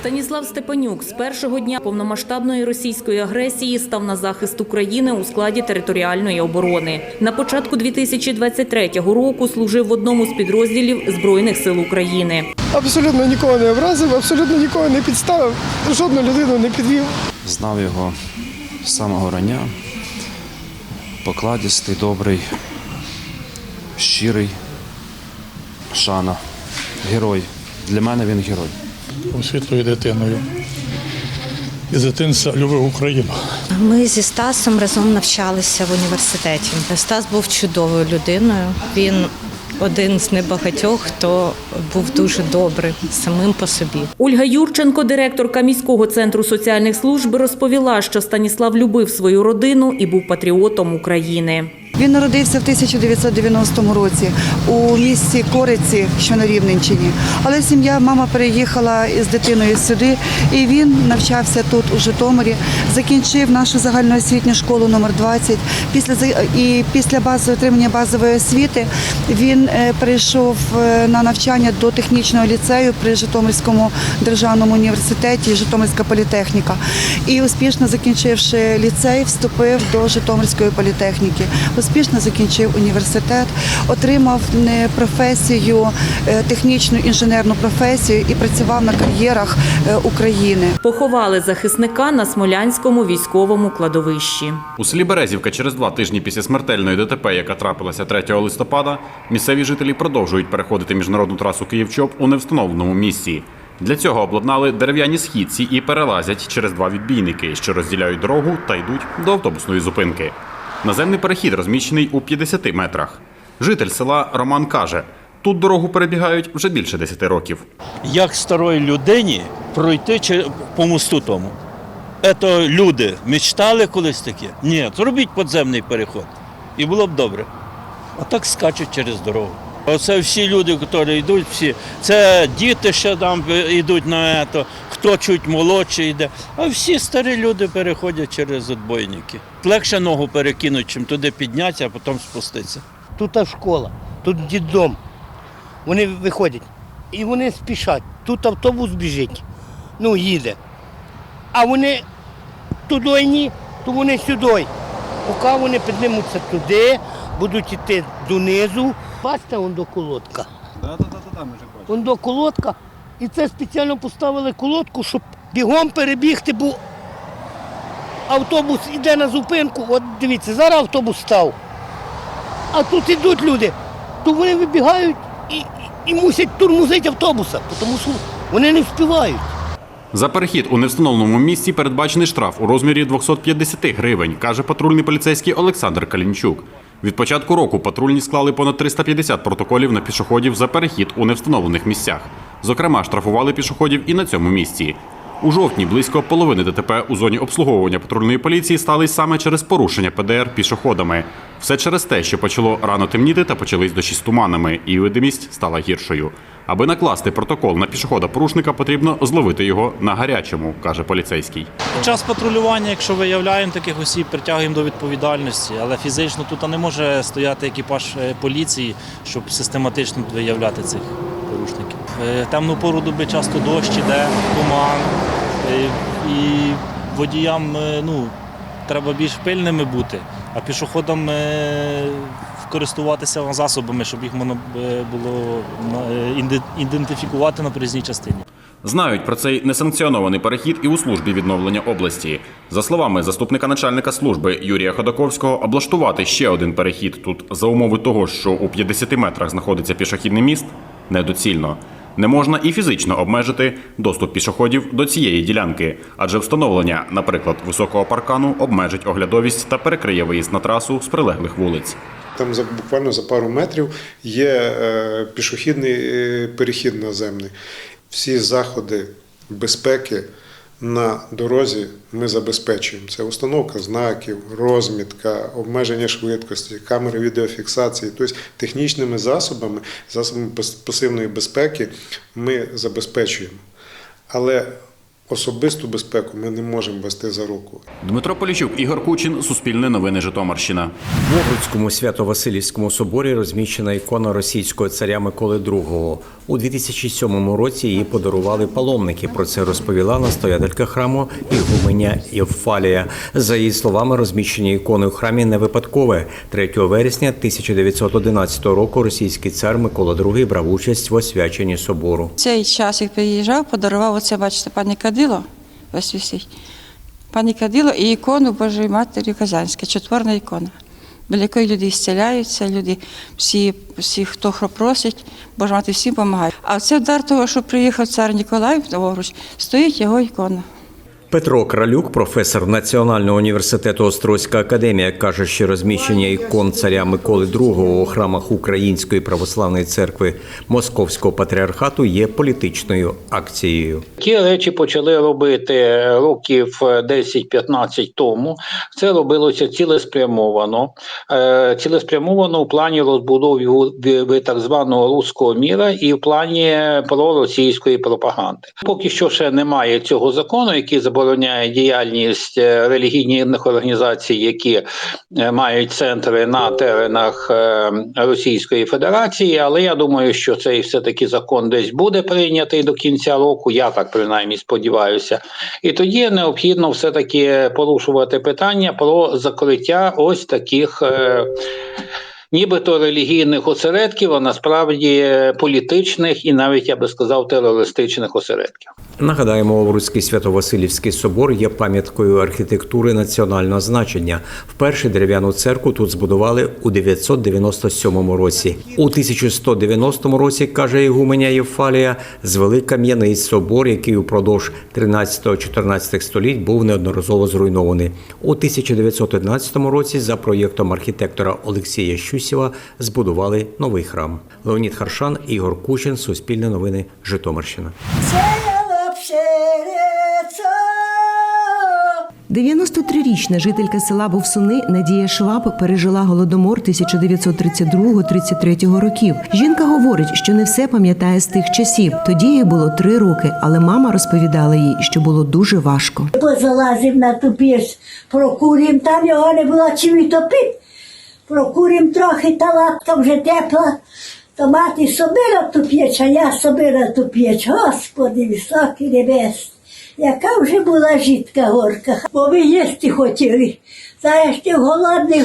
Станіслав Степанюк з першого дня повномасштабної російської агресії став на захист України у складі територіальної оборони. На початку 2023 року служив в одному з підрозділів Збройних сил України. Абсолютно нікого не образив, абсолютно нікого не підставив, жодну людину не підвів. Знав його з самого рання. Покладістий, добрий, щирий, шана, герой. Для мене він герой. Був світлою дитиною. І з дитинства любив Україну. Ми зі Стасом разом навчалися в університеті. Стас був чудовою людиною. Він один з небагатьох, хто був дуже добрий самим по собі. Ольга Юрченко, директорка міського центру соціальних служб, розповіла, що Станіслав любив свою родину і був патріотом України. Він народився в 1990 році у місті Кориці, що на Рівненщині. Але сім'я, мама переїхала із дитиною сюди, і він навчався тут, у Житомирі, закінчив нашу загальноосвітню школу номер 20. Після і після базового отримання базової освіти він е, перейшов е, на навчання до технічного ліцею при Житомирському державному університеті, Житомирська політехніка. І успішно закінчивши ліцей, вступив до Житомирської політехніки. Успішно закінчив університет, отримав професію, е, технічну інженерну професію і працював на кар'єрах е, України. Поховали захисника на Смолянському військовому кладовищі. У селі Березівка через два тижні після смертельної ДТП, яка трапилася 3 листопада, місцеві жителі продовжують переходити міжнародну трасу Київ-Чоп у невстановленому місці. Для цього обладнали дерев'яні східці і перелазять через два відбійники, що розділяють дорогу та йдуть до автобусної зупинки. Наземний перехід розміщений у 50 метрах. Житель села Роман каже: тут дорогу перебігають вже більше 10 років. як старої людині пройти по мосту тому. Ето люди мечтали колись таке? Ні, зробіть подземний переход. І було б добре. А так скачуть через дорогу. Оце всі люди, які йдуть, всі. Це діти ще там йдуть на ето, хто чуть молодший йде. А всі старі люди переходять через отбойники. Легше ногу перекинуть, чим туди піднятися, а потім спуститися. тут школа, тут дідом. Вони виходять і вони спішать. Тут автобус біжить, ну їде. А вони туди ні, то вони сюди. Поки вони піднимуться туди, будуть йти донизу. Бачите, вон до колодка. Вон до колодка. І це спеціально поставили колодку, щоб бігом перебігти, бо автобус йде на зупинку. От дивіться, зараз автобус став. А тут ідуть люди, то вони вибігають і, і, мусять тормозити автобуса, тому що вони не встигають. За перехід у невстановленому місці передбачений штраф у розмірі 250 гривень, каже патрульний поліцейський Олександр Калінчук. Від початку року патрульні склали понад 350 протоколів на пішоходів за перехід у невстановлених місцях. Зокрема, штрафували пішоходів і на цьому місці. У жовтні близько половини ДТП у зоні обслуговування патрульної поліції стались саме через порушення ПДР пішоходами. Все через те, що почало рано темніти та почались дощі з туманами, і видимість стала гіршою. Аби накласти протокол на пішохода порушника, потрібно зловити його на гарячому, каже поліцейський. Під час патрулювання, якщо виявляємо таких осіб, притягуємо до відповідальності, але фізично тут не може стояти екіпаж е, поліції, щоб систематично виявляти цих порушників. Е, Темну пору доби часто дощ іде, туман, е, і водіям е, ну, треба більш пильними бути, а пішоходам користуватися засобами, щоб їх можна було ідентифікувати на проїзній частині. Знають про цей несанкціонований перехід і у службі відновлення області. За словами заступника начальника служби Юрія Ходаковського, облаштувати ще один перехід тут за умови того, що у 50 метрах знаходиться пішохідний міст, недоцільно. Не можна і фізично обмежити доступ пішоходів до цієї ділянки, адже встановлення, наприклад, високого паркану обмежить оглядовість та перекриє виїзд на трасу з прилеглих вулиць. Там за буквально за пару метрів є е, пішохідний е, перехід наземний. Всі заходи безпеки на дорозі ми забезпечуємо. Це установка знаків, розмітка, обмеження швидкості, камери відеофіксації. Тобто технічними засобами, засобами пас- пасивної безпеки ми забезпечуємо. Але особисту безпеку ми не можемо вести за руку. Дмитро Поліщук, Ігор Кучин, Суспільне новини Житомирщина. В Овруцькому Свято-Василівському соборі розміщена ікона російського царя Миколи II. У 2007 році її подарували паломники. Про це розповіла настоятелька храму Ігуменя Євфалія. За її словами, розміщення ікони у храмі не випадкове. 3 вересня 1911 року російський цар Микола II брав участь в освяченні собору. Цей час, як приїжджав, подарував оце, бачите, пані Кадило, ось. Пані Кадило і ікону Божої Матері Казанська, четверна ікона. Біля якої люди зціляються, люди всі, всі, хто просить, Божа мати всім допомагає. А це дар того, що приїхав цар Ніколай в Овруч, стоїть його ікона. Петро Кралюк, професор Національного університету Острозька академія, каже, що розміщення ікон царя Миколи II у храмах Української православної церкви Московського патріархату є політичною акцією. Ті речі почали робити років 10-15 тому. Це робилося цілеспрямовано. Е, Цілеспрямовано у плані розбудови в- в так званого руського міра і в плані проросійської пропаганди. Поки що ще немає цього закону, який забороняє діяльність е, релігійних організацій, які е, мають центри на теренах е, Російської Федерації. Але я думаю, що цей все таки закон десь буде прийнятий до кінця року. Я так принаймні сподіваюся. І тоді необхідно все таки порушувати питання про закриття ось таких. Нібито релігійних осередків, а насправді політичних і навіть я би сказав терористичних осередків. Нагадаємо, Овруцький Свято-Василівський собор є пам'яткою архітектури національного значення. Вперше дерев'яну церкву тут збудували у 997 році. У 1190 році, каже Ігуменя Євфалія, звели кам'яний собор, який упродовж 13-14 століть був неодноразово зруйнований. У 1911 році за проєктом архітектора Олексія Щусєва збудували новий храм. Леонід Харшан, Ігор Кучин, Суспільне новини, Житомирщина. 93-річна жителька села Бовсуни Надія Шваб пережила голодомор 1932-33 років. Жінка говорить, що не все пам'ятає з тих часів. Тоді їй було три роки, але мама розповідала їй, що було дуже важко. Позалазив на ту піч, прокурім, там його не було чим і топити. Прокурім трохи, та лапка вже тепла. То мати собира ту піч, а я собира ту піч. Господи, високий небес. Яка вже була жітка горка. Бо ви їсти хотіли. Знаєш, ти голодний,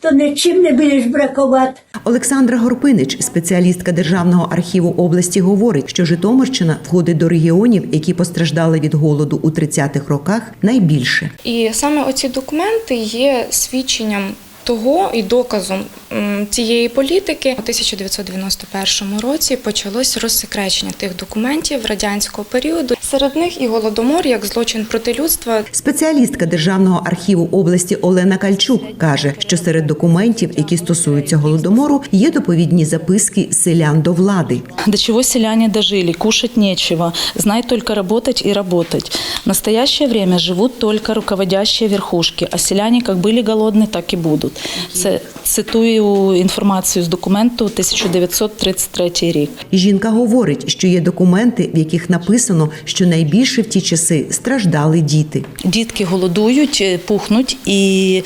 то нічим не будеш бракувати. Олександра Горпинич, спеціалістка Державного архіву області, говорить, що Житомирщина входить до регіонів, які постраждали від голоду у 30-х роках найбільше. І саме оці документи є свідченням того і доказом цієї політики. У 1991 році почалось розсекречення тих документів радянського періоду. Серед них і голодомор як злочин проти людства. Спеціалістка Державного архіву області Олена Кальчук каже, що серед документів, які стосуються голодомору, є доповідні записки селян до влади. До чего селяне дожили? Кушать нечего. Знать только работать и работать. В настоящее время живут только руководящие верхушки, а селяне как были голодны, так і будуть. Це цитую інформацію з документу 1933 рік. Жінка говорить, що є документи, в яких написано, що найбільше в ті часи страждали діти. Дітки голодують, е, пухнуть, і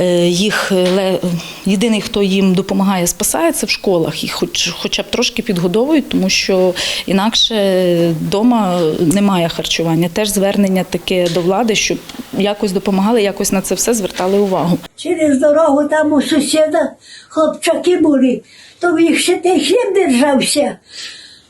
е, їх е, ле- єдиний, хто їм допомагає, спасає, це в школах. Їх хоч, хоча б трошки підгодовують, тому що інакше вдома немає харчування. Теж звернення таке до влади, щоб якось допомагали, якось на це все звертали увагу. Через дорогу там у сусіда хлопчаки були, то в їх ще той хліб держався,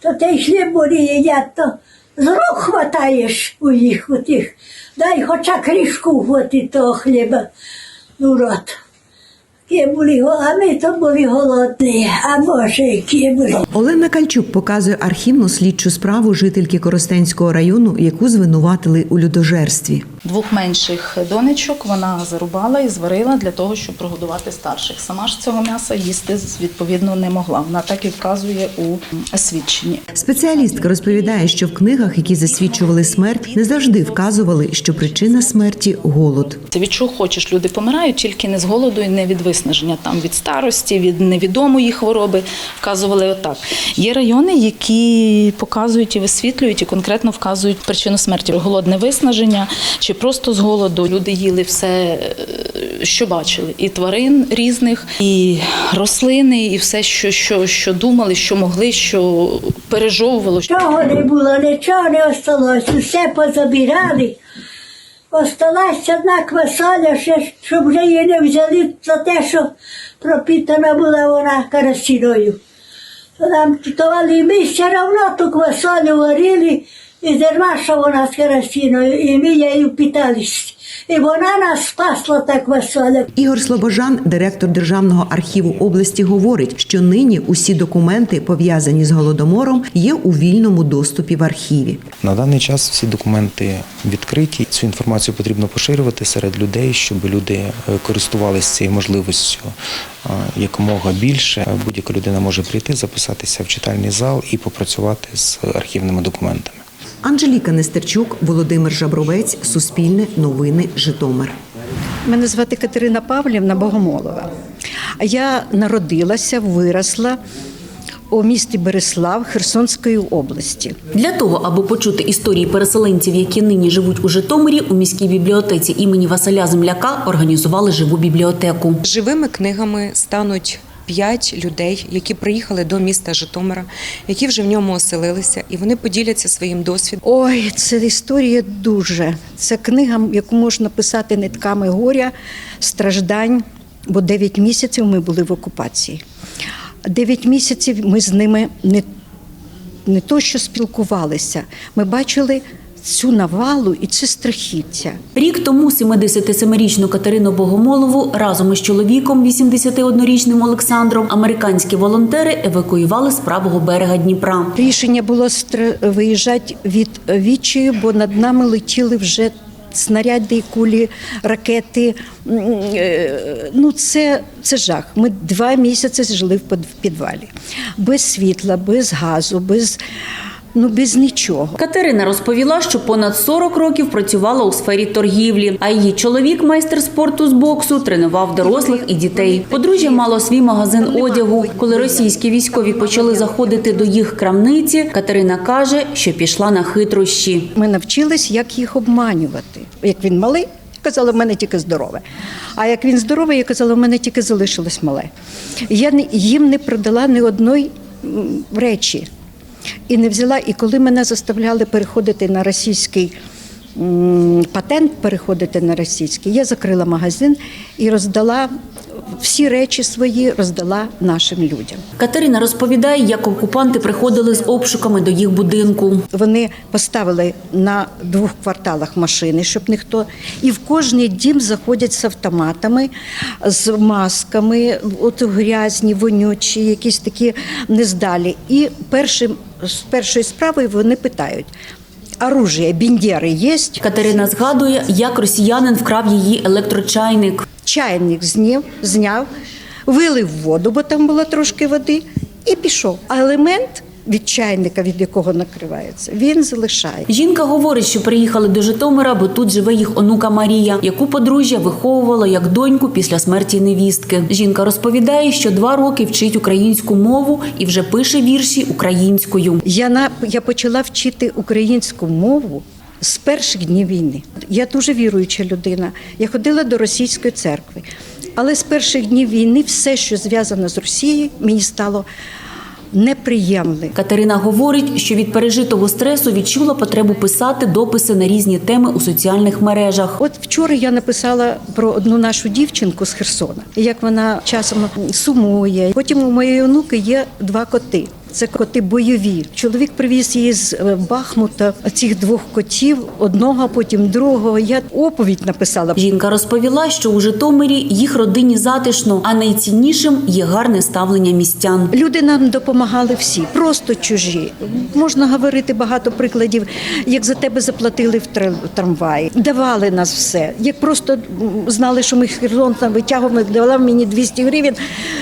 то той хліб вони їдять, то з рук хватаєш у їх у тих. Дай хоча кришку хвати того хліба. Ну рот. Були, а ми то були голодні, а може, які були. Олена Кальчук показує архівну слідчу справу жительки Коростенського району, яку звинуватили у людожерстві. Двох менших донечок вона зарубала і зварила для того, щоб прогодувати старших. Сама ж цього м'яса їсти відповідно не могла. Вона так і вказує у свідченні. Спеціалістка розповідає, що в книгах, які засвідчували смерть, не завжди вказували, що причина смерті голод. Це від чого хочеш, люди помирають тільки не з голоду і не від виснаження, там від старості, від невідомої хвороби. Вказували отак. Є райони, які показують і висвітлюють, і конкретно вказують причину смерті. Голодне виснаження чи просто з голоду. Люди їли все, е, що бачили, і тварин різних, і рослини, і все, що, що, що думали, що могли, що пережовувало. Чого не було, нічого не осталось, усе позабирали. Осталась одна квасоля, щоб вже її не взяли за те, що пропітана була вона карасіною. Нам титували, і ми все одно ту квасолю варили, і дарма, що вона з карасіною, і ми її питались. І вона нас спасла, та квасоля. Ігор Слобожан, директор Державного архіву області, говорить, що нині усі документи, пов'язані з голодомором, є у вільному доступі в архіві. На даний час всі документи відкриті. Цю інформацію потрібно поширювати серед людей, щоб люди е, користувалися цією можливістю е, якомога більше. Будь-яка людина може прийти, записатися в читальний зал і попрацювати з архівними документами. Анжеліка Нестерчук, Володимир Жабровець, Суспільне, Новини, Житомир. Мене звати Катерина Павлівна Богомолова. Я народилася, виросла у місті Береслав Херсонської області. Для того, аби почути історії переселенців, які нині живуть у Житомирі, у міській бібліотеці імені Василя Земляка організували живу бібліотеку. Живими книгами стануть п'ять людей, які приїхали до міста Житомира, які вже в ньому оселилися, і вони поділяться своїм досвідом. Ой, це історія дуже. Це книга, яку можна писати нитками горя, страждань, бо 9 місяців ми були в окупації. 9 місяців ми з ними не, не то, що спілкувалися, ми бачили цю навалу і це страхіття. Рік тому 77-річну Катерину Богомолову разом із чоловіком, 81-річним Олександром, американські волонтери евакуювали з правого берега Дніпра. Рішення було виїжджати від відчаю, бо над нами летіли вже снаряди, кулі, ракети. Е, Ну, це, це жах. Ми два місяці жили в підвалі. Без світла, без газу, без, ну, без нічого. Катерина розповіла, що понад 40 років працювала у сфері торгівлі, а її чоловік, майстер спорту з боксу, тренував дорослих і дітей. Подружжя мало свій магазин одягу. Коли російські військові почали заходити до їх крамниці, Катерина каже, що пішла на хитрощі. Ми навчились, як їх обманювати. Як він малий, казала, в мене тільки здорове. А як він здоровий, я казала, в мене тільки залишилось мале. Я їм не продала ні одної речі. І не взяла. І коли мене заставляли переходити на російський патент, переходити на російський, я закрила магазин і роздала всі речі свої, роздала нашим людям. Катерина розповідає, як окупанти приходили з обшуками до їх будинку. Вони поставили на двох кварталах машини, щоб ніхто. І в кожний дім заходять з автоматами, з масками, от грязні, вонючі, якісь такі нездалі. І першим, з першої справи вони питають. Оружие, біндери є? Катерина згадує, як росіянин вкрав її електрочайник. Чайник зняв, зняв, вилив воду, бо там було трошки води, і пішов. А елемент від чайника, від якого накривається, він залишає. Жінка говорить, що приїхали до Житомира, бо тут живе їх онука Марія, яку подружжя виховувала як доньку після смерті невістки. Жінка розповідає, що два роки вчить українську мову і вже пише вірші українською. Я на я почала вчити українську мову з перших днів війни. Я дуже віруюча людина. Я ходила до російської церкви, але з перших днів війни все, що зв'язано з Росією, мені стало неприємним. Катерина говорить, що від пережитого стресу відчула потребу писати дописи на різні теми у соціальних мережах. От вчора я написала про одну нашу дівчинку з Херсона, як вона часом сумує. Потім у моєї онуки є два коти. Це коти бойові. Чоловік привіз її з е, Бахмута, цих двох котів, одного, потім другого. Я оповідь написала. Жінка розповіла, що у Житомирі їх родині затишно, а найціннішим є гарне ставлення містян. Люди нам допомагали всі, просто чужі. Можна говорити багато прикладів, як за тебе заплатили в тр- трамваї, давали нас все. Як просто знали, що ми Херсон там витягуємо, давала мені 200 гривень.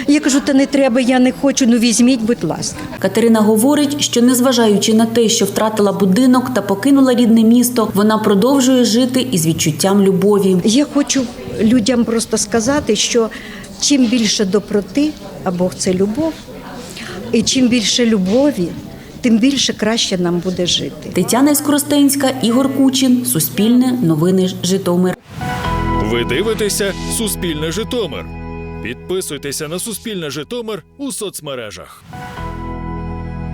Я кажу, та не треба, я не хочу. Ну візьміть, будь ласка. Катерина говорить, що незважаючи на те, що втратила будинок та покинула рідне місто, вона продовжує жити із відчуттям любові. Я хочу людям просто сказати, що чим більше доброти, а Бог це любов, і чим більше любові, тим більше краще нам буде жити. Тетяна Скоростенська, Ігор Кучин, Суспільне, Новини Житомир. Ви дивитеся Суспільне Житомир. Підписуйтеся на Суспільне Житомир у соцмережах.